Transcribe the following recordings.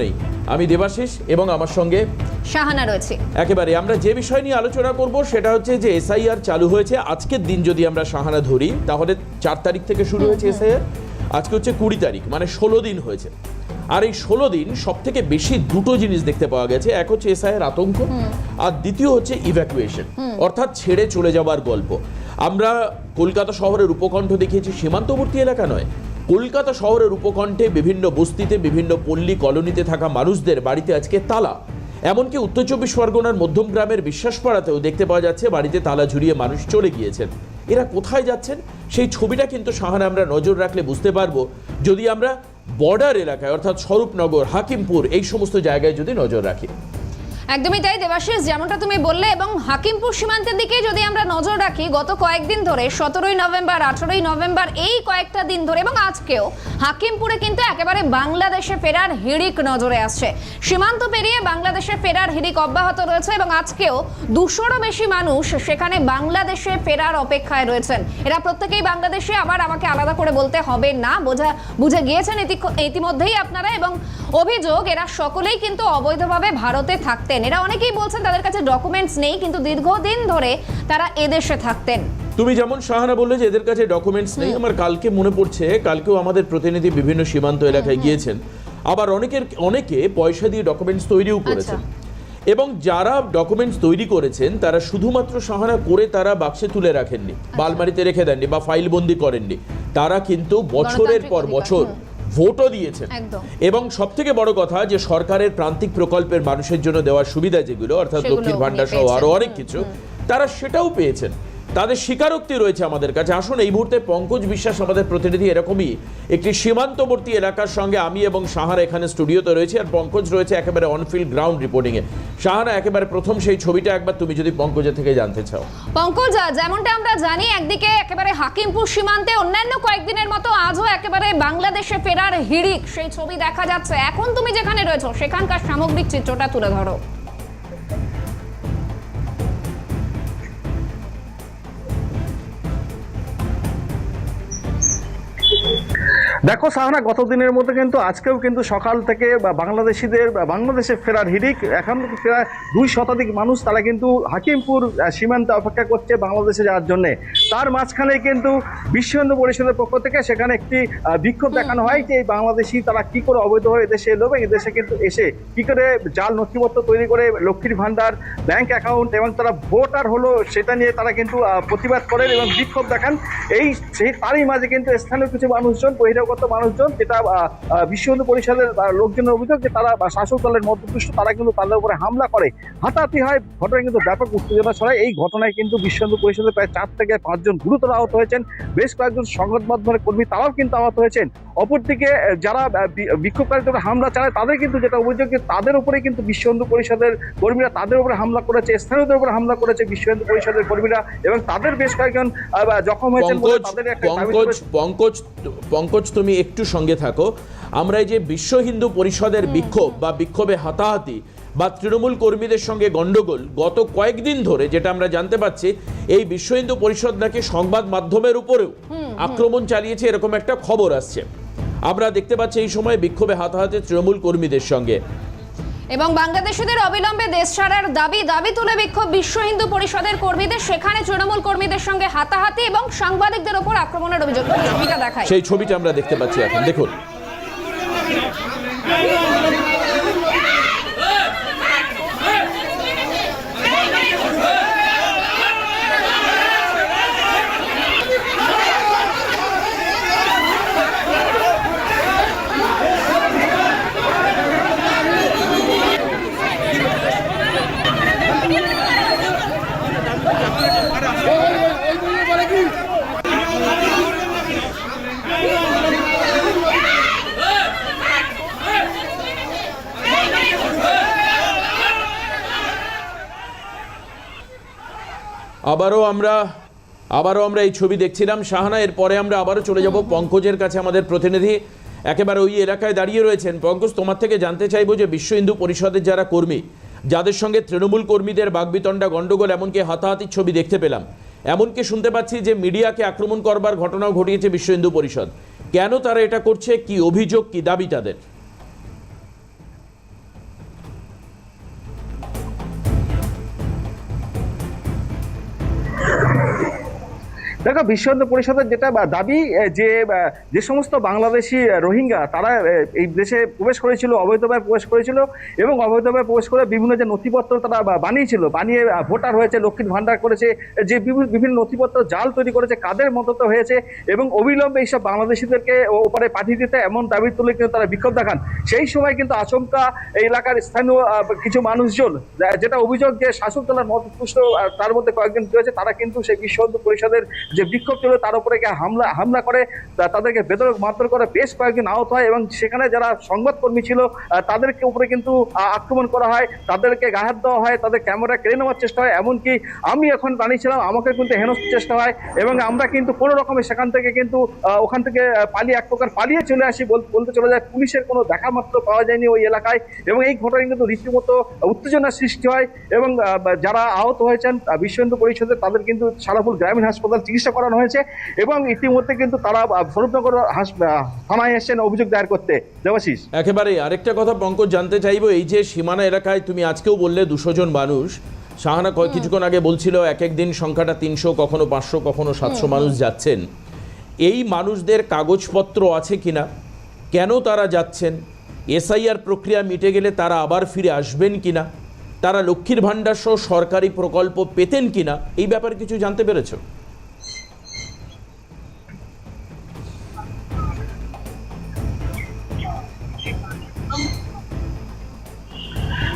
নেই। আমি দেবাশিস এবং আমার সঙ্গে শাহানা রয়েছে। একেবারে আমরা যে বিষয় নিয়ে আলোচনা করব সেটা হচ্ছে যে এসআইআর চালু হয়েছে। আজকের দিন যদি আমরা সাহানা ধরি তাহলে চার তারিখ থেকে শুরু হয়েছে এসআইআর। আজকে হচ্ছে কুড়ি তারিখ মানে ষোলো দিন হয়েছে। আর এই ষোলো দিন সব থেকে বেশি দুটো জিনিস দেখতে পাওয়া গেছে। এক হচ্ছে এসআইয়ের আতঙ্ক আর দ্বিতীয় হচ্ছে ইভ্যাকুয়েশন অর্থাৎ ছেড়ে চলে যাওয়ার গল্প। আমরা কলকাতা শহরের উপকণ্ঠ দেখিয়েছি সীমান্তবর্তী এলাকা নয় কলকাতা শহরের উপকণ্ঠে বিভিন্ন বস্তিতে, বিভিন্ন পল্লী কলোনিতে থাকা মানুষদের বাড়িতে আজকে তালা। এমনকি উত্তর চব্বিশ পরগনার মধ্যম গ্রামের বিশ্বাসপাড়াতেও দেখতে পাওয়া যাচ্ছে, বাড়িতে তালা ঝুরিয়ে মানুষ চলে গিয়েছেন। এরা কোথায় যাচ্ছেন? সেই ছবিটা কিন্তু সাহারা আমরা নজর রাখলে বুঝতে পারব। যদি আমরা বর্ডার এলাকায়, অর্থাৎ স্বরূপনগর, হাকিমপুর, এই সমস্ত জায়গায় যদি নজর রাখি। একদমই তাই দেবাশিস, যেমনটা তুমি বললে, এবং হাকিমপুর সীমান্তের দিকে যদি আমরা নজর রাখি, গত কয়েকদিন ধরে, সতেরোই নভেম্বর, আঠারোই নভেম্বর, এই কয়েকটা দিন ধরে, এবং আজকেও, হাকিমপুরে কিন্তু একেবারে বাংলাদেশে ফেরার হিড়িক নজরে আসছে। সীমান্ত পেরিয়ে বাংলাদেশে ফেরার হিড়িক অব্যাহত রয়েছে, এবং আজকেও দুশোরও বেশি মানুষ সেখানে বাংলাদেশে ফেরার অপেক্ষায় রয়েছেন। এরা প্রত্যেকেই বাংলাদেশে, আবার আমাকে আলাদা করে বলতে হবে না, বোঝা, বুঝে গিয়েছেন ইতি- ইতিমধ্যেই আপনারা, এবং অভিযোগ, এরা সকলেই কিন্তু অবৈধভাবে ভারতে থাকতেন। এরা অনেকেই বলছেন তাদের কাছে ডকুমেন্টস নেই কিন্তু দীর্ঘদিন ধরে তারা এদেশে থাকতেন। তুমি যেমন সাহানা বললে যে এদের কাছে ডকুমেন্টস নেই আমার কালকে মনে পড়ছে কালকেও আমাদের প্রতিনিধি বিভিন্ন সীমান্ত এলাকায় গিয়েছেন। আবার অনেকের অনেকে পয়সা দিয়ে ডকুমেন্টস তৈরিও করেছেন। এবং যারা ডকুমেন্টস তৈরি করেছেন তারা শুধুমাত্র সাহানা করে তারা বাক্সে তুলে রাখেননি বালমারিতে রেখে দেননি বা ফাইল বন্দি করেননি। তারা কিন্তু বছরের পর বছর। ভোটও দিয়েছেন। এবং সব থেকে বড় কথা যে সরকারের প্রান্তিক প্রকল্পের মানুষের জন্য দেওয়ার সুবিধা যেগুলো অর্থাৎ দক্ষিণ ভান্ডার সহ। আরও অনেক কিছু তারা সেটাও পেয়েছেন। তাদের স্বীকারোক্তি রয়েছে আমাদের কাছে। আসুন, এই মুহূর্তে পঙ্কজ বিশ্বাস আমাদের প্রতিনিধি, এরকমই একটি সীমান্তবর্তী এলাকার সঙ্গে আমি এবং সাহারা এখানে স্টুডিওতে রয়েছে আর পঙ্কজ রয়েছে একেবারে অনফিল্ড গ্রাউন্ড রিপোর্টিং এ। সাহারা একেবারে প্রথম সেই ছবিটা একবার তুমি যদি পঙ্কজের থেকে জানতে চাও। পঙ্কজ যেমনটা আমরা জানি, একদিকে একেবারে হাকিমপুর সীমান্তে অন্যান্য কয়েকদিনের মতো আজও একেবারে বাংলাদেশে ফেরার হিড়িক। সেই ছবি দেখা যাচ্ছে। এখন তুমি যেখানে রয়েছো, সেখানকার সামগ্রিক চিত্রটা তুলে ধরো। দেখো সাহানা গত দিনের মধ্যে কিন্তু আজকেও কিন্তু সকাল থেকে বাংলাদেশিদের বাংলাদেশে ফেরার হিড়িক। এখন প্রায় দুই শতাধিক মানুষ তারা কিন্তু হাকিমপুর সীমান্তে অপেক্ষা করছে বাংলাদেশে যাওয়ার জন্য। তার মাঝখানে কিন্তু বিশ্ব হিন্দু পরিষদের পক্ষ থেকে সেখানে একটি বিক্ষোভ দেখানো হয় যে এই বাংলাদেশি তারা কি করে অবৈধভাবে এদেশে এলো এবং এদেশে কিন্তু এসে কি করে জাল নথিপত্র তৈরি করে লক্ষ্মীর ভান্ডার ব্যাংক অ্যাকাউন্ট এবং তারা ভোটার হলো সেটা নিয়ে তারা কিন্তু প্রতিবাদ করেন এবং বিক্ষোভ দেখান। এই সেই তারই মাঝে কিন্তু স্থানীয় কিছু মানুষজন বহিরাগত মানুষজন যেটা বিশ্ব হিন্দু পরিষদের লোকজনের অভিযোগ যে তারা শাসক দলের মধ্যপুষ্ট তারা কিন্তু তাদের উপরে হামলা করে। হাতাহাতি হয় ঘটনায় কিন্তু ব্যাপক উত্তেজনা ছড়ায়। এই ঘটনায় কিন্তু বিশ্ব হিন্দু পরিষদের প্রায় চার থেকে পাঁচজন গুরুতর আহত হয়েছেন। বেশ কয়েকজন সংবাদ মাধ্যমের কর্মী তারাও কিন্তু আহত হয়েছেন। অপরদিকে যারা বিক্ষোভকারীদের হামলা চালায় তাদের কিন্তু যেটা অভিযোগ যে তাদের উপরে কিন্তু বিশ্ব হিন্দু পরিষদের কর্মীরা তাদের উপরে হামলা করেছে স্থানীয়দের উপরে হামলা করেছে বিশ্ব হিন্দু পরিষদের কর্মীরা এবং তাদের বেশ কয়েকজন জখম হয়েছেন পঙ্কজ তাদের একটা দাবি পঙ্কজ পঙ্কজ পঙ্কজ তুমি একটু সঙ্গে থাকো। আমরা এই যে বিশ্ব হিন্দু পরিষদের বিক্ষোভ বা বিক্ষোভে হাতাহাতি বা তৃণমূল কর্মীদের সঙ্গে গণ্ডগোল গত কয়েকদিন ধরে যেটা আমরা জানতে পারছি এই বিশ্ব হিন্দু পরিষদ নাকি সংবাদ মাধ্যমের উপরেও আক্রমণ চালিয়েছে এরকম একটা খবর আসছে। আমরা দেখতে পাচ্ছি এই সময় বিক্ষোভে হাতাহাতি তৃণমূল কর্মীদের সঙ্গে। এবং বাংলাদেশিদের অবিলম্বে দেশ ছাড়ার দাবি দাবি তুলে বিক্ষোভ বিশ্ব হিন্দু পরিষদের কর্মীদের। সেখানে তৃণমূল কর্মীদের সঙ্গে হাতাহাতি এবং সাংবাদিকদের ওপর আক্রমণের অভিযোগ। ছবিটা দেখায়। সেই ছবিটা আমরা দেখতে পাচ্ছি এখন। দেখুন আবারও আমরা আবারও আমরা এই ছবি দেখছিলাম। শাহানা এর পরে আমরা আবারও চলে যাব পঙ্কজের কাছে আমাদের প্রতিনিধি। একেবারে ওই এলাকায় দাঁড়িয়ে রয়েছেন। পঙ্কজ, তোমার থেকে জানতে চাইব যে বিশ্ব হিন্দু পরিষদের যারা কর্মী, যাদের সঙ্গে তৃণমূল কর্মীদের বাগবিতণ্ডা, গণ্ডগোল, এমনকি হাতাহাতির ছবি দেখতে পেলাম। এমনকি শুনতে পাচ্ছি যে মিডিয়াকে আক্রমণ করবার ঘটনাও ঘটিয়েছে বিশ্ব হিন্দু পরিষদ। কেন তারা এটা করছে? কি অভিযোগ, কি দাবি তাদের? দেখো বিশ্ব হিন্দু পরিষদের যেটা দাবি যে যে সমস্ত বাংলাদেশি রোহিঙ্গা, তারা এই দেশে প্রবেশ করেছিল অবৈধভাবে প্রবেশ করেছিল এবং অবৈধভাবে প্রবেশ করে বিভিন্ন যে নথিপত্র তারা বানিয়েছিল, বানিয়ে ভোটার হয়েছে লক্ষ্মীর ভান্ডার করেছে যে বিভি- বিভিন্ন নথিপত্র জাল তৈরি করেছে, কাদের মদত হয়েছে এবং অবিলম্বে এইসব বাংলাদেশিদেরকে ওপারে পাঠিয়ে দিতে এমন দাবি তুলে কিন্তু তারা বিক্ষোভ দেখান। সেই সময় কিন্তু আচমকা এই এলাকার স্থানীয় কিছু মানুষজন যেটা অভিযোগ যে শাসক দলের মতপুষ্ট তার মধ্যে কয়েকজন রয়েছে, তারা কিন্তু সেই বিশ্ব হিন্দু পরিষদের যে বিক্ষোভ ছিল তার উপরে হামলা হামলা করে তাদেরকে বেদরক মারধর করে বেশ কয়েকজন আহত হয় এবং সেখানে যারা সংবাদকর্মী ছিল তাদেরকে উপরে কিন্তু আক্রমণ করা হয়, তাদেরকে গাহাত দেওয়া হয়, তাদের ক্যামেরা কেড়ে নেওয়ার চেষ্টা হয়, এমনকি আমি এখন দাঁড়িয়েছিলাম, আমাকে কিন্তু হেনস্থার চেষ্টা হয় এবং আমরা কিন্তু কোনো রকমের সেখান থেকে কিন্তু ওখান থেকে পালিয়ে এক প্রকার পালিয়ে চলে আসি বল- বলতে চলে যায়, পুলিশের কোনো দেখা মাত্র পাওয়া যায়নি ওই এলাকায় এবং এই ঘটনায় কিন্তু রীতিমতো উত্তেজনার সৃষ্টি হয় এবং যারা আহত হয়েছেন বিশ্ব হিন্দু পরিষদের তাদের কিন্তু সারাপুর গ্রামীণ হাসপাতাল চিকিৎসা করানো হয়েছে এবং ইতিমধ্যে কিন্তু তারা স্বরূপনগর থানায় এসেছেন অভিযোগ দায়ের করতে। দেবাশিস। একেবারে আরেকটা কথা পঙ্কজ জানতে চাইব এই যে সীমানা এলাকায় তুমি আজকেও বললে দুশো জন মানুষ সাহানা কয়- কিছুক্ষণ আগে বলছিল এক এক দিন সংখ্যাটা তিনশো কখনো পাঁচশো কখনো সাতশো মানুষ যাচ্ছেন। এই মানুষদের কাগজপত্র আছে কিনা? কেন তারা যাচ্ছেন? এসআইআর প্রক্রিয়া মিটে গেলে তারা আবার ফিরে আসবেন কিনা? তারা লক্ষ্মীর ভাণ্ডার সহ সরকারি প্রকল্প পেতেন কিনা? এই ব্যাপারে কিছু জানতে পেরেছ?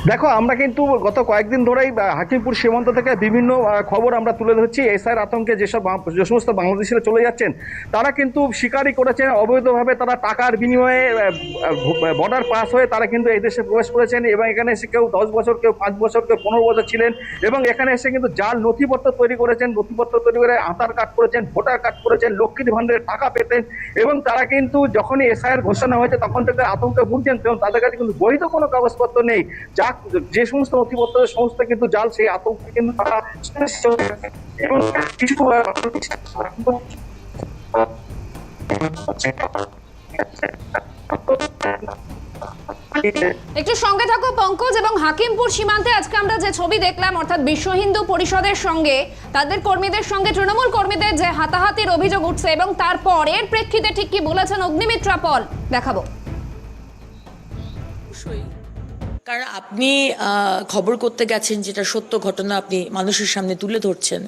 দেখো, আমরা কিন্তু গত কয়েকদিন ধরেই হাকিমপুর সীমান্ত থেকে বিভিন্ন খবর আমরা তুলে ধরছি। এসআইয়ের আতঙ্কে যেসব যে সমস্ত বাংলাদেশিরা চলে যাচ্ছেন, তারা কিন্তু স্বীকারই করেছেন, অবৈধভাবে তারা টাকার বিনিময়ে বর্ডার পাস হয়ে তারা কিন্তু এই দেশে প্রবেশ করেছেন এবং এখানে এসে কেউ দশ বছর, কেউ পাঁচ বছর, কেউ পনেরো বছর ছিলেন এবং এখানে এসে কিন্তু জাল নথিপত্র তৈরি করেছেন, নথিপত্র তৈরি করে আধার কার্ড করেছেন, ভোটার কার্ড করেছেন, লক্ষ্মীর ভান্ডারের টাকা পেতেন এবং তারা কিন্তু যখনই এসআইয়ের ঘোষণা হয়েছে, তখন থেকে আতঙ্কে ভুগছেন এবং তাদের কাছে কিন্তু বৈধ কোনো কাগজপত্র নেই। যা যে সমস্ত নথিপত্র সমস্ত কিন্তু জাল সেই আতঙ্কে কিন্তু তারা কিছু একটু সঙ্গে থাকো পঙ্কজ এবং হাকিমপুর সীমান্তে আজকে আমরা যে ছবি দেখলাম অর্থাৎ বিশ্ব হিন্দু পরিষদের সঙ্গে তাদের কর্মীদের সঙ্গে তৃণমূল কর্মীদের যে হাতাহাতির অভিযোগ উঠছে এবং তারপর এর প্রেক্ষিতে ঠিক কি বলেছেন অগ্নিমিত্রা পল? দেখাবো। অবশ্যই। কারণ আপনি খবর করতে গেছেন যেটা সত্য ঘটনা আপনি মানুষের সামনে তুলে ধরছেন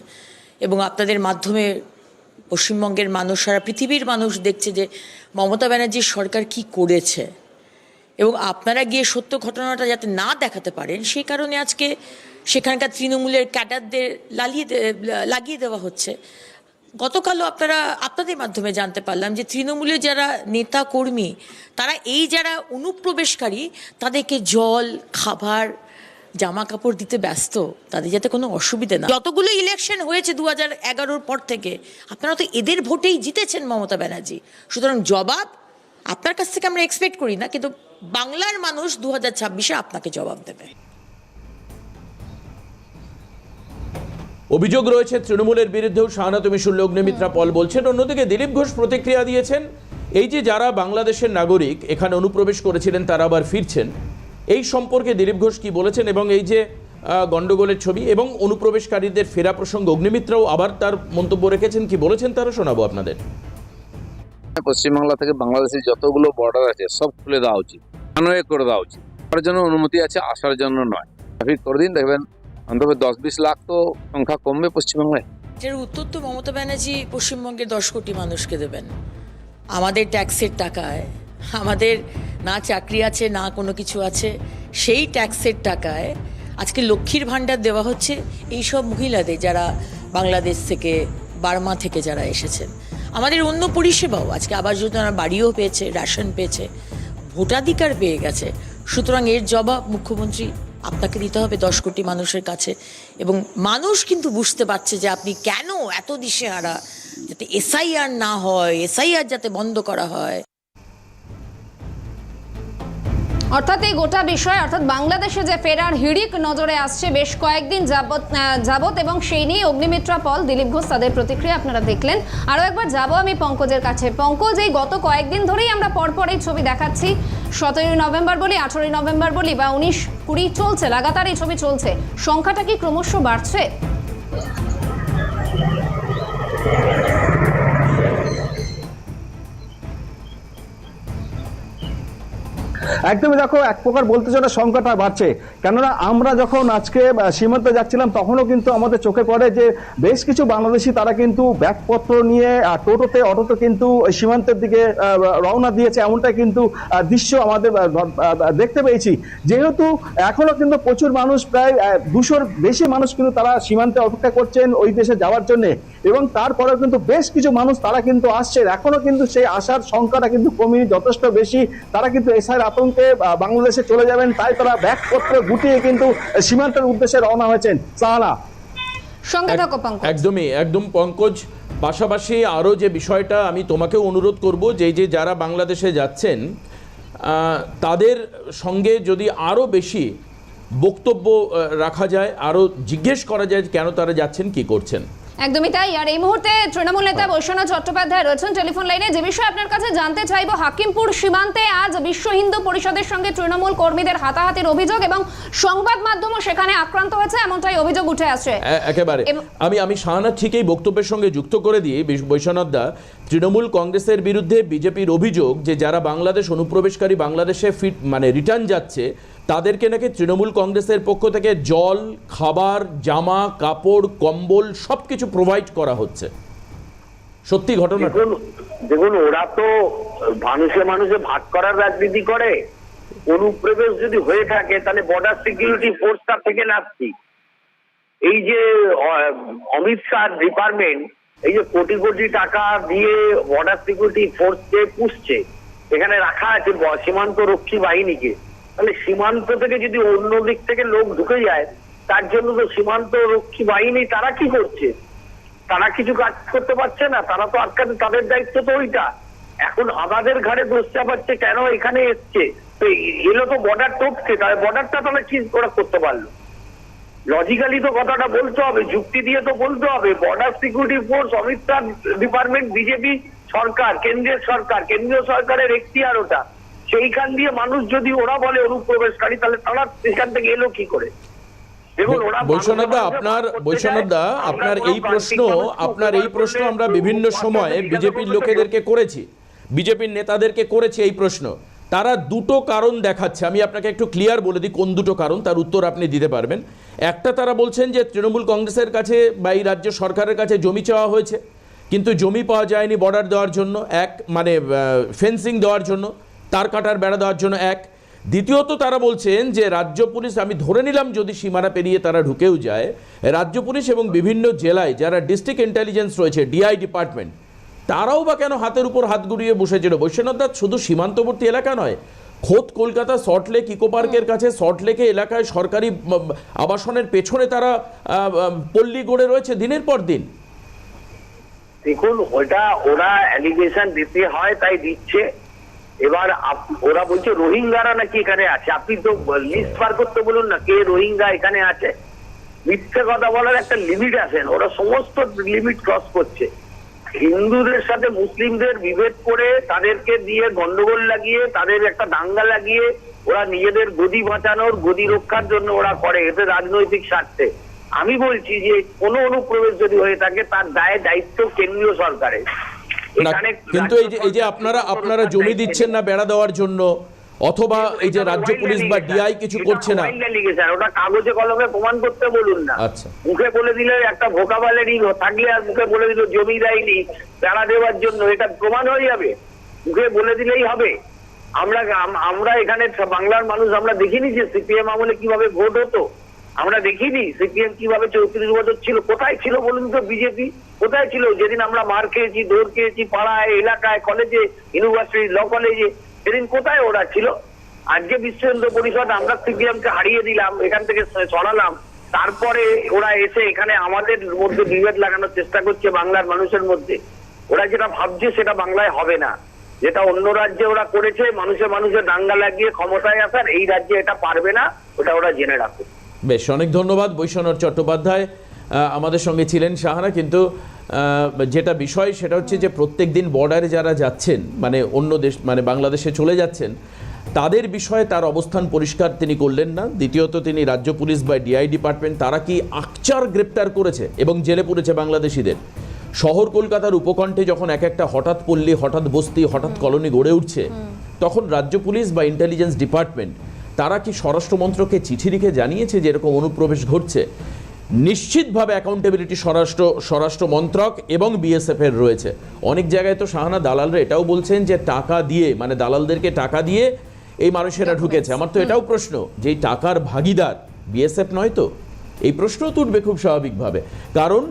এবং আপনাদের মাধ্যমে পশ্চিমবঙ্গের মানুষ সারা পৃথিবীর মানুষ দেখছে যে মমতা ব্যানার্জির সরকার কি করেছে। এবং আপনারা গিয়ে সত্য ঘটনাটা যাতে না দেখাতে পারেন, সেই কারণে আজকে সেখানকার তৃণমূলের ক্যাডারদের লালিয়ে লাগিয়ে দেওয়া হচ্ছে। গতকালও আপনারা আপনাদের মাধ্যমে জানতে পারলাম যে তৃণমূলের যারা নেতা কর্মী, তারা এই যারা অনুপ্রবেশকারী, তাদেরকে জল, খাবার জামা কাপড় দিতে ব্যস্ত, তাদের যাতে কোনো অসুবিধা না যতগুলো ইলেকশন হয়েছে দু হাজার এগারোর পর থেকে, আপনারা তো এদের ভোটেই জিতেছেন মমতা ব্যানার্জি। সুতরাং জবাব আপনার কাছ থেকে আমরা এক্সপেক্ট করি না, কিন্তু বাংলার মানুষ দু হাজার ছাব্বিশে আপনাকে জবাব দেবে। অভিযোগ রয়েছে তৃণমূলের বিরুদ্ধেও শাহানা তুমি শুনলে অগ্নিমিত্রা পল বলছেন। অন্যদিকে দিলীপ ঘোষ প্রতিক্রিয়া দিয়েছেন এই যে যারা বাংলাদেশের নাগরিক এখানে অনুপ্রবেশ করেছিলেন তারা আবার ফিরছেন। এই সম্পর্কে দিলীপ ঘোষ কি বলেছেন এবং এই যে আহ, গন্ডগোলের ছবি এবং অনুপ্রবেশকারীদের ফেরা প্রসঙ্গে অগ্নিমিত্রাও আবার তার মন্তব্য রেখেছেন কি বলেছেন তারা শোনাবো আপনাদের। পশ্চিমবাংলা থেকে বাংলাদেশের যতগুলো বর্ডার আছে সব খুলে দেওয়া উচিত। করে দেওয়া উচিত। তার জন্য অনুমতি আছে আসার জন্য নয়। ট্রাফিক করে দিন দেখবেন অন্তত দশ বিশ লাখ তো সংখ্যা কমবে পশ্চিমবাংলায় এটার উত্তর তো মমতা ব্যানার্জি পশ্চিমবঙ্গের দশ কোটি মানুষকে দেবেন। আমাদের ট্যাক্সের টাকায়, আমাদের না চাকরি আছে, না কোনো কিছু আছে, সেই ট্যাক্সের টাকায় আজকে লক্ষ্মীর ভাণ্ডার দেওয়া হচ্ছে এই সব মহিলাদের যারা বাংলাদেশ থেকে, বার্মা থেকে যারা এসেছেন। আমাদের অন্য পরিষেবাও আজকে আবাস যোজনা বাড়িও পেয়েছে, রেশন পেয়েছে, ভোটাধিকার পেয়ে গেছে। সুতরাং এর জবাব মুখ্যমন্ত্রী আপনাকে দিতে হবে দশ কোটি মানুষের কাছে। এবং মানুষ কিন্তু বুঝতে পারছে যে আপনি কেন এত দিশেহারা যাতে এসআইআর না হয় এসআইআর যাতে বন্ধ করা হয়। অর্থাৎ এই গোটা বিষয় অর্থাৎ বাংলাদেশে যে ফেরার হিড়িক নজরে আসছে বেশ কয়েকদিন যাবত আহ, যাবত এবং সেই নিয়ে অগ্নিমিত্রা পল দিলীপ ঘোষ তাদের প্রতিক্রিয়া আপনারা দেখলেন। আরও একবার যাব আমি পঙ্কজের কাছে। পঙ্কজ এই গত কয়েকদিন ধরেই আমরা পরপর এই ছবি দেখাচ্ছি। সতেরোই নভেম্বর বলি, আঠেরোই নভেম্বর বলি বা উনিশ কুড়ি চলছে, লাগাতার এই ছবি চলছে। সংখ্যাটা কি ক্রমশ বাড়ছে? একদমই দেখো, এক প্রকার বলতে না সংখ্যাটা বাড়ছে। কেননা আমরা যখন আজকে সীমান্তে যাচ্ছিলাম, তখনও কিন্তু আমাদের চোখে পড়ে যে বেশ কিছু বাংলাদেশি তারা কিন্তু ব্যাগপত্র নিয়ে টোটোতে, অটোতে কিন্তু সীমান্তের দিকে রওনা দিয়েছে। এমনটা কিন্তু দৃশ্য আমাদের দেখতে পেয়েছি। যেহেতু এখনও কিন্তু প্রচুর মানুষ প্রায় দুশোর বেশি মানুষ কিন্তু তারা সীমান্তে অপেক্ষা করছেন ওই দেশে যাওয়ার জন্য। এবং তারপরেও কিন্তু বেশ কিছু মানুষ তারা কিন্তু আসছেন। এখনও কিন্তু সেই আসার সংখ্যাটা কিন্তু কমিয়ে যথেষ্ট বেশি। তারা কিন্তু এসআর আতঙ্কে আহ, বাংলাদেশে চলে যাবেন তাই তারা ব্যাগপত্র গুটিয়ে কিন্তু সীমান্তের উদ্দেশ্যে রওনা হয়েছেন। সাহানা। একদমই একদম পঙ্কজ। পাশাপাশি আরও যে বিষয়টা আমি তোমাকেও অনুরোধ করব যে যে যারা বাংলাদেশে যাচ্ছেন আহ, তাদের সঙ্গে যদি আরও বেশি বক্তব্য রাখা যায় আরও জিজ্ঞেস করা যায় কেন তারা যাচ্ছেন কি করছেন। একদমই তাই। আর এই মুহূর্তে তৃণমূল নেতা বৈশ্বনাথ চট্টোপাধ্যায় রয়েছেন টেলিফোন লাইনে। যে বিষয়ে আপনার কাছে জানতে চাইব হাকিমপুর সীমান্তে আজ বিশ্ব হিন্দু পরিষদের সঙ্গে তৃণমূল কর্মীদের হাতাহাতির অভিযোগ এবং সংবাদ মাধ্যমও সেখানে আক্রান্ত হয়েছে এমনটাই অভিযোগ উঠে আসছে। একেবারে। আমি আমি শাহানা ঠিক এই বক্তব্যের সঙ্গে যুক্ত করে দিয়ে বৈশ্বনাথ দা তৃণমূল কংগ্রেসের বিরুদ্ধে বিজেপির অভিযোগ যে যারা বাংলাদেশ অনুপ্রবেশকারী বাংলাদেশে ফিট মানে রিটার্ন যাচ্ছে তাদেরকে নাকি তৃণমূল কংগ্রেসের পক্ষ থেকে জল, খাবার, জামা, কাপড়, কম্বল সব কিছু প্রোভাইড করা হচ্ছে। সত্যি ঘটনা দেখুন ওরা তো মানুষে মানুষে ভাগ করার রাজনীতি করে। অনুপ্রবেশ যদি হয়ে থাকে, তাহলে বর্ডার সিকিউরিটি ফোর্সটা থেকে নাচ্ছি এই যে অমিত শাহ ডিপার্টমেন্ট এই যে কোটি কোটি টাকা দিয়ে বর্ডার সিকিউরিটি ফোর্সকে পুষছে, এখানে রাখা আছে সীমান্ত রক্ষী বাহিনীকে। তাহলে সীমান্ত থেকে যদি অন্য দিক থেকে লোক ঢুকে যায়, তার জন্য তো সীমান্ত রক্ষী বাহিনী, তারা কি করছে? তারা কিছু কাজ করতে পারছে না, তারা তো আটকাতে তাদের দায়িত্ব তো ওইটা। এখন আমাদের ঘাড়ে দোষ চাপাচ্ছে, কেন এখানে এসছে? তো এলো তো বর্ডার টপছে, তাহলে বর্ডারটা তাহলে কি ওরা করতে পারল? লজিক্যালি তো কথাটা বলতে হবে, যুক্তি দিয়ে তো বলতে হবে। Border security force Amit Shah department BJP সরকার কেন্দ্রীয় সরকার, কেন্দ্রীয় সরকারের এখতিয়ার ওটা। সেইখান দিয়ে মানুষ যদি ওরা বলে অনুপ্রবেশকারী তাহলে তারা সেখান থেকে এলো কি করে? আপনার মানুষে ভাগ করতে বৈশ্বনাথ দা চায়। আমরা আপনার এই প্রশ্ন আপনার এই প্রশ্ন আমরা বিভিন্ন সময়ে বিজেপির লোকেদেরকে করেছি। বিজেপির নেতাদেরকে করেছি এই প্রশ্ন। তারা দুটো কারণ দেখাচ্ছে। আমি আপনাকে একটু ক্লিয়ার বলে দিই কোন দুটো কারণ তার উত্তর আপনি দিতে পারবেন। একটা তারা বলছেন যে তৃণমূল কংগ্রেসের কাছে বা এই রাজ্য সরকারের কাছে জমি চাওয়া হয়েছে। কিন্তু জমি পাওয়া যায়নি বর্ডার দেওয়ার জন্য এক মানে ফেন্সিং দেওয়ার জন্য। তার কাটার বেড়া দেওয়ার জন্য এক। দ্বিতীয়ত তারা বলছেন যে, রাজ্য পুলিশ, আমি ধরে নিলাম যদি সীমানা পেরিয়ে তারা ঢুকেও যায়, রাজ্য পুলিশ এবং বিভিন্ন জেলায় যারা ডিস্ট্রিক্ট ইন্টেলিজেন্স রয়েছে, ডিআই ডিপার্টমেন্ট, তারাও বা কেন হাতের উপর হাত গুড়িয়ে বসেছিল? বৈশ্বনাথ দাস শুধু সীমান্তবর্তী এলাকা নয়, খোদ কলকাতা সল্টলেক ইকো পার্কের কাছে সল্টলেকে এলাকায় সরকারি আবাসনের পেছনে তারা পল্লী গড়ে রয়েছে দিনের পর দিন। দেখুন, ওটা, ওরা অ্যালিগেশন দিতে হয়, তাই দিচ্ছে। এবার ওরা বলছে, রোহিঙ্গারা নাকি এখানে আছে? আপনি তো লিস্ট বার করতে বলুন না কে রোহিঙ্গা এখানে আছে। মিথ্যে কথা বলার একটা লিমিট আছেন ওরা সমস্ত লিমিট ক্রস করছে। হিন্দুদের সাথে মুসলিমদের বিভেদ করে তাদেরকে দিয়ে গন্ডগোল লাগিয়ে, তাদের একটা দাঙ্গা লাগিয়ে ওরা নিজেদের গদি বাঁচানোর, গদি রক্ষার জন্য ওরা করে। এতে রাজনৈতিক স্বার্থে। আমি বলছি যে কোনো অনুপ্রবেশ যদি হয়ে থাকে, তার দায় দায়িত্ব কেন্দ্রীয় সরকারের। কিন্তু এই যে এই যে আপনারা আপনারা জমি দিচ্ছেন না বেড়া দেওয়ার জন্য অথবা এই যে রাজ্য পুলিশ বা ডিআই কিছু করছে না। ওটা কাগজে কলমে প্রমাণ করতে বলুন না। আচ্ছা। মুখে বলে দিলে একটা ভোকাবালেরই থাকলে আর মুখে বলে দিল জমি দেয়নি বেড়া দেওয়ার জন্য। এটা প্রমাণ হয়ে যাবে। মুখে বলে দিলেই হবে। আমরা আমরা এখানে বাংলার মানুষ আমরা দেখিনি যে সিপিএম আমলে কীভাবে ভোট হতো। আমরা দেখিনি, সিপিএম কীভাবে চৌত্রিশ বছর ছিল, কোথায় ছিল বলুন তো বিজেপি কোথায় ছিল? যেদিন আমরা মার খেয়েছি, দৌড় খেয়েছি, পাড়ায়, এলাকায় কলেজে ইউনিভার্সিটি ল কলেজে সেদিন কোথায় ওরা ছিল? আজকে বিশ্ব হিন্দু পরিষদ, আমরা সিপিএম কে হারিয়ে দিলাম, এখান থেকে সরালাম, তারপরে ওরা এসে এখানে আমাদের মধ্যে বিভেদ লাগানোর চেষ্টা করছে বাংলার মানুষের মধ্যে। ওরা যেটা ভাবছে সেটা বাংলায় হবে না। যেটা অন্য রাজ্যে ওরা করেছে, মানুষে মানুষে দাঙ্গা লাগিয়ে ক্ষমতায় আসার, এই রাজ্যে এটা পারবে না, ওটা ওরা জেনে রাখুক। বেশ অনেক ধন্যবাদ বৈশ্বনাথ চট্টোপাধ্যায় আমাদের সঙ্গে ছিলেন সাহারা কিন্তু যেটা বিষয় সেটা হচ্ছে যে প্রত্যেক দিন বর্ডারে যারা যাচ্ছেন মানে অন্য দেশ মানে বাংলাদেশে চলে যাচ্ছেন তাদের বিষয়ে তার অবস্থান পরিষ্কার তিনি করলেন না। দ্বিতীয়ত তিনি রাজ্য পুলিশ বা ডিআই ডিপার্টমেন্ট তারা কি আকচার গ্রেপ্তার করেছে এবং জেলে পড়েছে বাংলাদেশিদের? শহর কলকাতার উপকণ্ঠে যখন এক একটা হঠাৎ পল্লী হঠাৎ বস্তি হঠাৎ কলোনি গড়ে উঠছে তখন রাজ্য পুলিশ বা ইন্টেলিজেন্স ডিপার্টমেন্ট তারা কি স্বরাষ্ট্রমন্ত্রকে চিঠি লিখে জানিয়েছে যে এরকম অনুপ্রবেশ ঘটছে? নিশ্চিতভাবে অ্যাকাউন্টেবিলিটি স্বরাষ্ট্র স্বরাষ্ট্র মন্ত্রক এবং বিএসএফ এর রয়েছে। অনেক জায়গায় তো শাহানা দালালরা এটাও বলছেন যে টাকা দিয়ে মানে দালালদেরকে টাকা দিয়ে এই মানুষেরা ঢুকেছে। আমার তো এটাও প্রশ্ন যে টাকার ভাগিদার বিএসএফ নয় তো? এই প্রশ্ন তুলবে খুব স্বাভাবিকভাবে। কারণ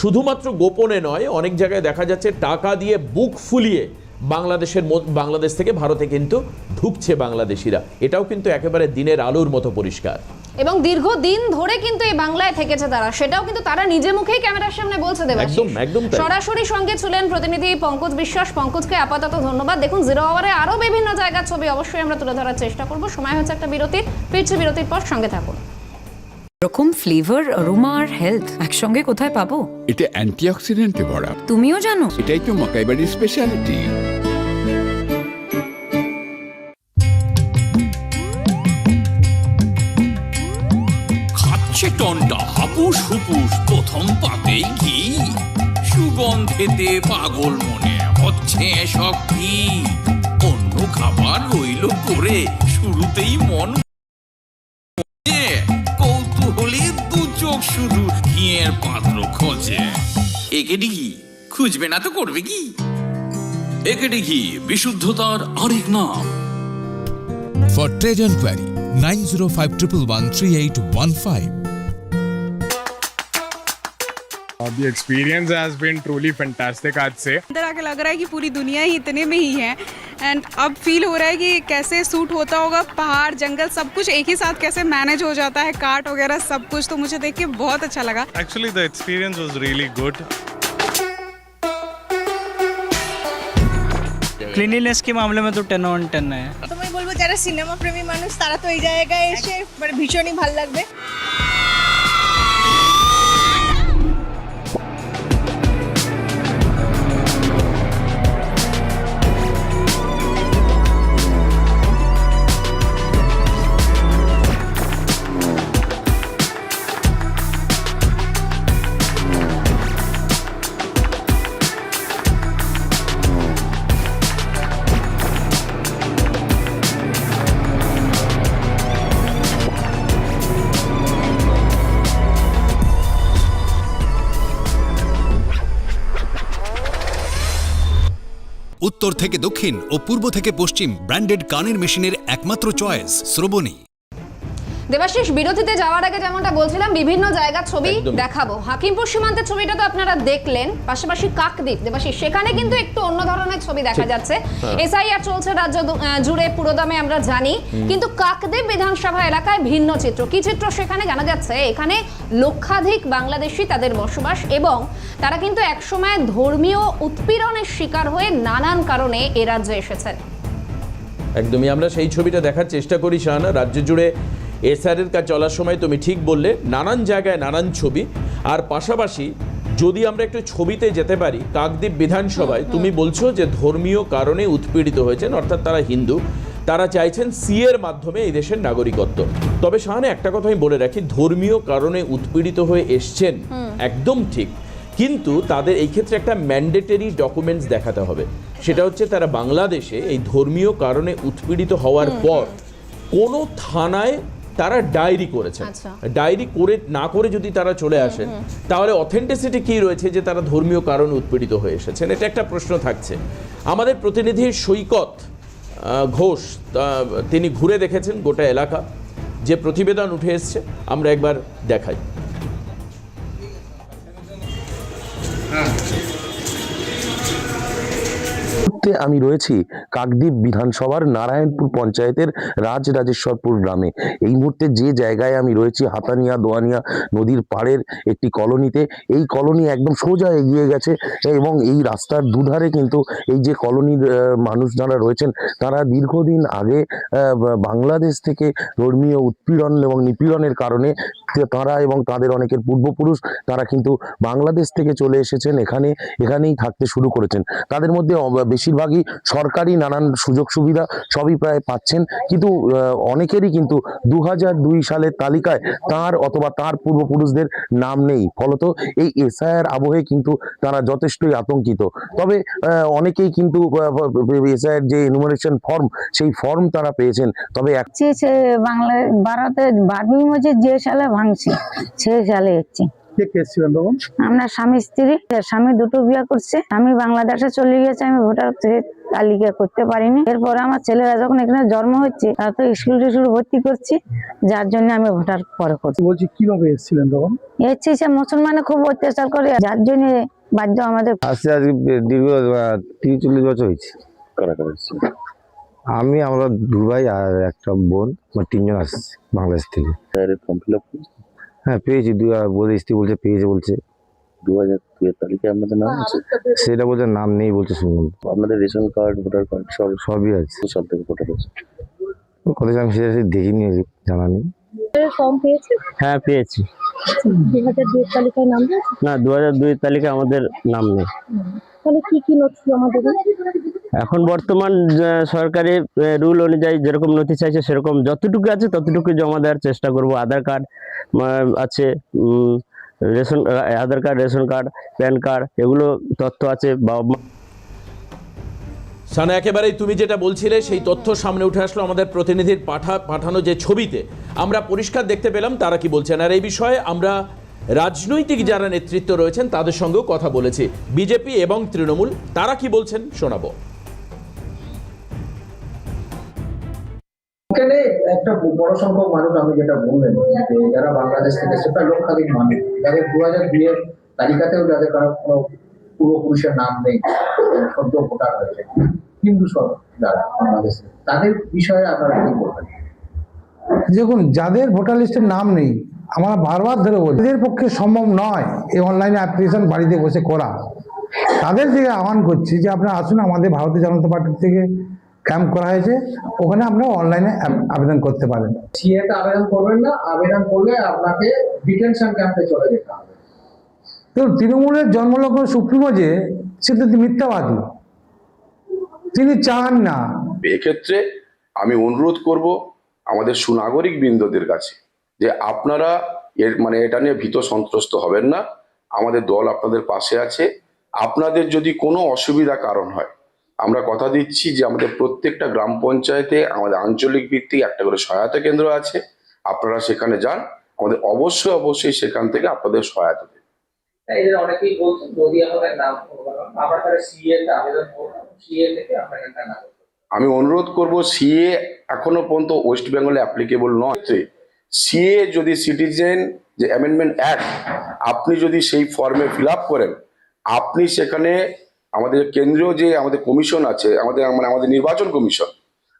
শুধুমাত্র গোপনে নয়, অনেক জায়গায় দেখা যাচ্ছে টাকা দিয়ে বুক ফুলিয়ে বাংলাদেশের বাংলাদেশ থেকে ভারতে কিন্তু ঢুকছে বাংলাদেশিরা। এটাও কিন্তু একেবারে দিনের আলোর মতো পরিষ্কার। এবং দীর্ঘদিন ধরে কিন্তু এই বাংলায় থেকেছে তারা। সেটাও কিন্তু তারা নিজে মুখেই ক্যামেরার সামনে বলছে একদম, একদম সরাসরি সঙ্গে ছিলেন প্রতিনিধি পঙ্কজ বিশ্বাস। পঙ্কজকে আপাতত ধন্যবাদ। দেখুন জিরো আওয়ারে আরও বিভিন্ন জায়গার ছবি অবশ্যই আমরা তুলে ধরার চেষ্টা করব। সময় হচ্ছে একটা বিরতির ফিরছে বিরতির পর সঙ্গে থাকুন। এরকম ফ্লেভার অরোমা আর হেলথ একসঙ্গে কোথায় পাবো? এটা অ্যান্টিঅক্সিডেন্টে ভরা। তুমিও জানো। এটাই তো মকাইবাড়ির স্পেশালিটি টনটা হাপুস প্রথম পাতেই ঘি। সুগন্ধেতে পাগল মনে হচ্ছে এসব কি অন্য খাবার রইল করে শুরুতেই মন কৌতূহলী দু চোখ শুধু ঘিয়ের পাত্র খোঁজে। একেডি ঘি খুঁজবে না তো করবে কি? একেডি ঘি বিশুদ্ধতার আরেক নাম। For trade enquiry, 905 3815. The experience has been truly fantastic आज से अंदर आके लग रहा है कि पूरी दुनिया ही इतने में ही है एंड अब फील हो रहा है कि कैसे सूट होता होगा पहाड़ जंगल सब कुछ एक ही साथ कैसे मैनेज हो जाता है काट वगैरह सब कुछ तो मुझे देख के बहुत अच्छा लगा actually the experience was really good cleanliness के मामले में तो टेन ऑन टेन है তো আমি বলবো যারা সিনেমা প্রেমী মানুষ তারা তো এই জায়গায় এসে মানে ভীষণই ভালো লাগবে থেকে দক্ষিণ ও পূর্ব থেকে পশ্চিম ব্র্যান্ডেড কানের মেশিনের একমাত্র চয়েস শ্রবণী। দেবাশিস বিরতিতে যাওয়ার আগে যেমনটা বলছিলাম বিভিন্ন জায়গার ছবি দেখাবো। হাকিমপুর সীমান্তের ছবিটা তো আপনারা দেখলেন পাশাপাশি কাকদ্বীপ। দেবাশিস সেখানে কিন্তু একটু অন্য ধরনের ছবি দেখা যাচ্ছে। হ্যাঁ। এসআইআর চলছে রাজ্য জুড়ে পুরোদমে আমরা জানি। কিন্তু কাকদ্বীপ বিধানসভা এলাকায় ভিন্ন চিত্র। কি চিত্র সেখানে জানা যাচ্ছে? এখানে লক্ষাধিক বাংলাদেশি তাদের বসবাস এবং তারা কিন্তু একসময় ধর্মীয় উৎপীড়নের শিকার হয়ে নানান কারণে এ রাজ্যে এসেছেন একদমই। আমরা সেই ছবিটা দেখার চেষ্টা করি শাহানা। রাজ্য জুড়ে এসআরের কাজ চলার সময় তুমি ঠিক বললে নানান জায়গায় নানান ছবি। আর পাশাপাশি যদি আমরা একটু ছবিতে যেতে পারি কাকদ্বীপ বিধানসভায় তুমি বলছো যে ধর্মীয় কারণে উৎপীড়িত হয়েছেন অর্থাৎ তারা হিন্দু তারা চাইছেন সি এর মাধ্যমে এই দেশের নাগরিকত্ব। তবে শাহানে একটা কথা আমি বলে রাখি ধর্মীয় কারণে উৎপীড়িত হয়ে এসছেন একদম ঠিক। কিন্তু তাদের এই ক্ষেত্রে একটা ম্যান্ডেটরি ডকুমেন্টস দেখাতে হবে। সেটা হচ্ছে তারা বাংলাদেশে এই ধর্মীয় কারণে উৎপীড়িত হওয়ার পর কোনো থানায় তারা ডায়েরি করেছেন। আচ্ছা। ডায়েরি করে না করে যদি তারা চলে আসেন তাহলে অথেন্টিসিটি কি রয়েছে যে তারা ধর্মীয় কারণে উৎপীড়িত হয়ে এসেছেন? এটা একটা প্রশ্ন থাকছে। আমাদের প্রতিনিধি সৈকত ঘোষ তিনি ঘুরে দেখেছেন গোটা এলাকা। যে প্রতিবেদন উঠে এসছে আমরা একবার দেখাই। মুহূর্তে আমি রয়েছি কাকদ্বীপ বিধানসভার নারায়ণপুর পঞ্চায়েতের রাজ রাজেশ্বরপুর গ্রামে। এই মুহূর্তে যে জায়গায় আমি রয়েছি, হাতানিয়া দোয়ানিয়া নদীর পাড়ের একটি কলোনিতে, এই কলোনি একদম সোজা এগিয়ে গেছে এবং এই রাস্তার দুধারে কিন্তু এই যে কলোনির মানুষ যারা রয়েছেন, তারা দীর্ঘদিন আগে বাংলাদেশ থেকে ধর্মীয় উৎপীড়ন এবং নিপীড়নের কারণে তারা এবং তাদের অনেকের পূর্বপুরুষ, তারা কিন্তু বাংলাদেশ থেকে চলে এসেছেন, এখানে, এখানেই থাকতে শুরু করেছেন। তাদের মধ্যে বেশির বেশিরভাগই সরকারি নানান সুযোগ সুবিধা সবই প্রায় পাচ্ছেন। কিন্তু অনেকেরই কিন্তু দু সালের তালিকায় তার অথবা তার পূর্বপুরুষদের নাম নেই। ফলত এই এসআইআর আবহে কিন্তু তারা যথেষ্টই আতঙ্কিত। তবে অনেকেই কিন্তু এসআইআর যে এনুমারেশন ফর্ম সেই ফর্ম তারা পেয়েছেন। তবে হচ্ছে বাংলা ভারতে বার্মিং মসজিদ যে সালে ভাঙছে সেই সালে হচ্ছে। কে কে ছিলেন তখন? আমরা স্বামী স্ত্রী স্বামী দুটো বিয়ে করছে। আমি বাংলাদেশে চলে গেছে আমি ভোটার তালিকা করতে পারিনি। এরপরে আমার ছেলেরা যখন এখানে জন্ম হচ্ছে তারা তো স্কুল টিস্কুল ভর্তি করছি যার জন্য আমি ভোটার পরে করছি। বলছি কীভাবে এসেছিলেন তখন? এসছি সে মুসলমানে খুব অত্যাচার করে যার জন্য বাধ্য আমাদের আজকে আজকে দীর্ঘ তিরিশ চল্লিশ বছর হয়েছে। আমি আমরা দুবাই আর একটা বোন তিনজন আসছে বাংলাদেশ থেকে। ফর্ম ফিল আপ হ্যাঁ পেয়েছি দুই বলে স্ত্রী বলছে পেয়েছে বলছে। দু হাজার দুয়ের তালিকায় আপনাদের নাম আছে? সেটা বলছে নাম নেই বলছে শুনুন। আপনাদের রেশন কার্ড ভোটার কার্ড সব সবই আছে। সব থেকে ভোটার আছে। কলেজে আমি সেটা দেখিনি জানা নেই। ফর্ম পেয়েছে? হ্যাঁ পেয়েছি। দুই হাজার তালিকায় নাম না দু হাজার দুই তালিকায় আমাদের নাম নেই। তাহলে কি কি নথি আমাদের এখন বর্তমান সরকারি রুল অনুযায়ী যেরকম নথি চাইছে সেরকম যতটুকু আছে ততটুকু জমা দেওয়ার চেষ্টা করব। আধার কার্ড আছে ration Aadhaar card ration card PAN card এগুলো তথ্য আছে বাবা সানা একেবারেই তুমি যেটা বলছিলে সেই তথ্য সামনে উঠে আসলো আমাদের প্রতিনিধির পাঠা পাঠানো যে ছবিতে। আমরা পরিষ্কার দেখতে পেলাম তারা কি বলছেন। আর এই বিষয়ে আমরা রাজনৈতিক যারা নেতৃত্ব রয়েছেন তাদের সঙ্গেও কথা বলেছি। বিজেপি এবং তৃণমূল তারা কি বলছেন শোনাবো। এখানে একটা বড় সংখ্যক মানুষ আমি যেটা বললেন যারা বাংলাদেশ থেকে প্রায় লক্ষাধিক মানুষ। যাদের দু হাজার দুইয়ের তালিকাতেও যাদের কারও কোনো পূর্বপুরুষের নাম নেই সদ্য ভোটার হয়েছে হিন্দু সব যারা বাংলাদেশে তাদের বিষয়ে আপনারা কি বলবেন? দেখুন যাদের ভোটার লিস্টের নাম নেই আমরা বারবার ধরে বলি এদের পক্ষে সম্ভব নয় এই অনলাইনে অ্যাপ্লিকেশন বাড়িতে বসে করা। তাদের থেকে আহ্বান করছি যে আপনারা আসুন আমাদের ভারতীয় জনতা পার্টির থেকে ক্যাম্প করা হয়েছে ওখানে আপনারা অনলাইনে আবেদন করতে পারেন। সিএতে আবেদন করবেন না আবেদন করলে আপনাকে ডিটেনশন ক্যাম্পে চলে যেতে হবে। তো তৃণমূলের জন্মলগ্ন সুপ্রিমো যে সে তো মিথ্যাবাদী। তিনি চান না। এক্ষেত্রে আমি অনুরোধ করব আমাদের সুনাগরিক বৃন্দদের কাছে যে আপনারা এর মানে এটা নিয়ে ভীত সন্ত্রস্ত হবেন না। আমাদের দল আপনাদের পাশে আছে। আপনাদের যদি কোনো অসুবিধা কারণ হয় আমরা কথা দিচ্ছি যে আমাদের প্রত্যেকটা গ্রাম পঞ্চায়েতে আমাদের আঞ্চলিক ভিত্তিক একটা করে সহায়তা কেন্দ্র আছে। আপনারা সেখানে যান। আমাদের অবশ্যই অবশ্যই সেখান থেকে আপনাদের সহায়তা দেবে। অনেকেই বলছেন যদি আমাদের নাম আমরা তাহলে সিএতে আবেদন করব সিএ থেকে আমরা আমি অনুরোধ করব সিএ এখনও পর্যন্ত ওয়েস্ট বেঙ্গলে অ্যাপ্লিকেবল নয়। সিএ যদি সিটিজেন যে অ্যামেন্ডমেন্ট অ্যাক্ট, আপনি যদি সেই ফর্মে ফিল করেন, আপনি সেখানে আমাদের কেন্দ্রীয় যে আমাদের কমিশন আছে, আমাদের মানে আমাদের নির্বাচন কমিশন,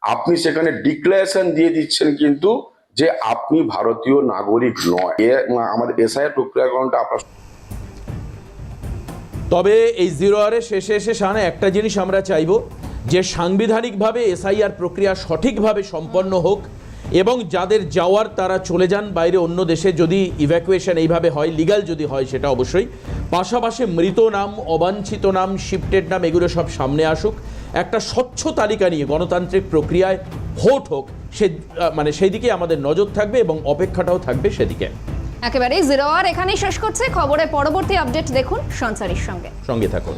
আপনি সেখানে ডিক্লারেশন দিয়ে দিচ্ছেন কিন্তু যে আপনি ভারতীয় নাগরিক নয়। এ আমাদের এসআইয়ের প্রক্রিয়াকরণটা আপনার তবে এই জিরো আরে শেষে এসে সামনে একটা জিনিস আমরা চাইব, যে সাংবিধানিকভাবে এসআইআর প্রক্রিয়া সঠিকভাবে সম্পন্ন হোক এবং যাদের যাওয়ার তারা চলে যান বাইরে অন্য দেশে যদি ইভ্যাকুয়েশন এইভাবে হয় লিগাল যদি হয় সেটা অবশ্যই। পাশাপাশি মৃত নাম অবাঞ্ছিত নাম শিফটেড নাম এগুলো সব সামনে আসুক। একটা স্বচ্ছ তালিকা নিয়ে গণতান্ত্রিক প্রক্রিয়ায় ভোট হোক সে মানে সেই দিকে আমাদের নজর থাকবে এবং অপেক্ষাটাও থাকবে সেদিকে। একেবারেই জিরো আর এখানেই শেষ করছে। খবরের পরবর্তী আপডেট দেখুন সঞ্চারীর সঙ্গে। সঙ্গে থাকুন।